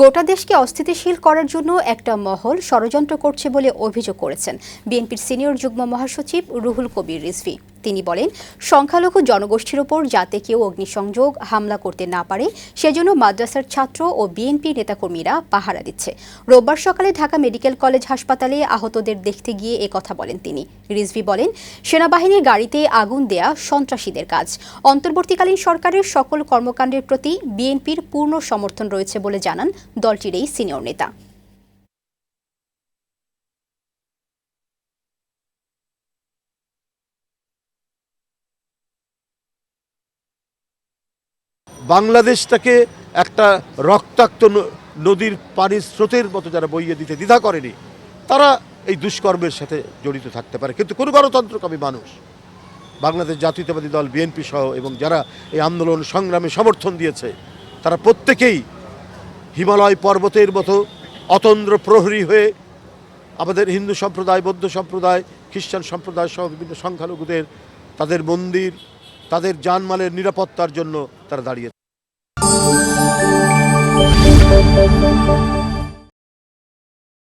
গোটা দেশকে অস্থিতিশীল করার জন্য একটা মহল ষড়যন্ত্র করছে বলে অভিযোগ করেছেন। বিএনপির সিনিয়র যুগ্ম মহাসচিব রুহুল কবির রিজভী। তিনি বলেন, সংখ্যালঘু জনগোষ্ঠীর ওপর যাতে কেউ অগ্নিসংযোগ, হামলা করতে না পারে, সেজন্য মাদ্রাসার ছাত্র ও বিএনপি নেতাকর্মীরা পাহারা দিচ্ছে। রোববার সকালে ঢাকা মেডিকেল কলেজ হাসপাতালে আহতদের দেখতে গিয়ে কথা বলেন তিনি। রিজভী বলেন, সেনাবাহিনীর গাড়িতে আগুন দেয়া সন্ত্রাসীদের কাজ। অন্তর্বর্তীকালীন সরকারের সকল কর্মকাণ্ডের প্রতি বিএনপির পূর্ণ সমর্থন রয়েছে বলে জানান দলটির এই সিনিয়র নেতা। বাংলাদেশটাকে একটা রক্তাক্ত নদীর পানির স্রোতের মতো যারা বইয়ে দিতে দ্বিধা করেনি, তারা এই দুষ্কর্মের সাথে জড়িত থাকতে পারে। কিন্তু কোনো গণতন্ত্রকামী মানুষ, বাংলাদেশ জাতীয়তাবাদী দল, বিএনপি সহ এবং যারা এই আন্দোলন সংগ্রামে সমর্থন দিয়েছে, তারা প্রত্যেকেই হিমালয় পর্বতের মতো অতন্দ্র প্রহরী হয়ে আমাদের হিন্দু সম্প্রদায়, বৌদ্ধ সম্প্রদায়, খ্রিস্টান সম্প্রদায় সহ বিভিন্ন সংখ্যালঘুদের, তাদের মন্দির তাদের জানমালের নিরাপত্তার জন্য তারা দাঁড়িয়ে